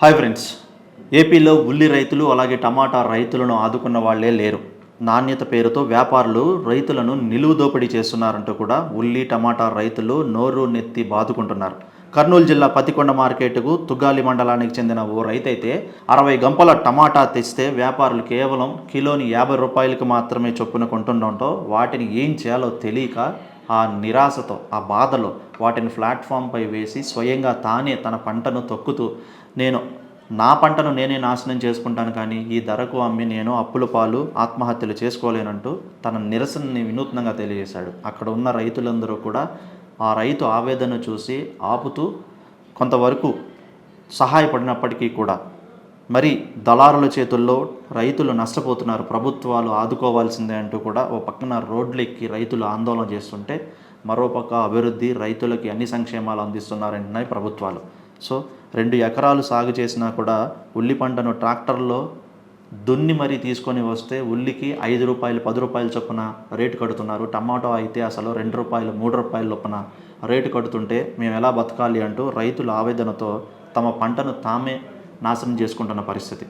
Hi friends ఏపీలో ఉల్లి రైతులు అలాగే టమాటా రైతులను ఆదుకున్న వాళ్ళే లేరు. నాణ్యత పేరుతో వ్యాపారులు రైతులను నిలువు దోపిడీ చేస్తున్నారంటూ కూడా ఉల్లి టమాటా రైతులు నోరు నెత్తి బాదుకుంటున్నారు. కర్నూలు జిల్లా పతికొండ మార్కెట్కు తుగ్గాలి మండలానికి చెందిన ఓ రైతు అయితే అరవై గంపల టమాటా తెస్తే వ్యాపారులు కేవలం కిలోని యాభై రూపాయలకు మాత్రమే చొప్పున కొంటుండటంతో వాటిని ఏం చేయాలో తెలియక ఆ నిరాశతో ఆ బాధలో వాటిని ప్లాట్ఫామ్పై వేసి స్వయంగా తానే తన పంటను తొక్కుతూ నేను నా పంటను నేనే నాశనం చేసుకుంటాను కానీ ఈ ధరకు అమ్మి నేను అప్పుల పాలు ఆత్మహత్యలు చేసుకోలేనంటూ తన నిరసనని వినూత్నంగా తెలియజేశాడు. అక్కడ ఉన్న రైతులందరూ కూడా ఆ రైతు ఆవేదన చూసి ఆపుతూ కొంతవరకు సహాయపడినప్పటికీ కూడా మరి దళారుల చేతుల్లో రైతులు నష్టపోతున్నారు. ప్రభుత్వాలు ఆదుకోవాల్సిందే అంటూ కూడా ఓ పక్కన రోడ్లు ఎక్కి రైతులు ఆందోళన చేస్తుంటే మరోపక్క అభివృద్ధి రైతులకి అన్ని సంక్షేమాలు అందిస్తున్నారంటున్నాయి ప్రభుత్వాలు. సో రెండు ఎకరాలు సాగు చేసినా కూడా ఉల్లి పంటను ట్రాక్టర్లో దున్ని మరీ తీసుకొని వస్తే ఉల్లికి ఐదు రూపాయలు పది రూపాయలు చొప్పున రేటు కడుతున్నారు. టమాటో అయితే అసలు రెండు రూపాయలు మూడు రూపాయల చొప్పున రేటు కడుతుంటే మేము ఎలా బతకాలి అంటూ రైతుల ఆవేదనతో తమ పంటను తామే నాశనం చేసుకుంటున్న పరిస్థితి.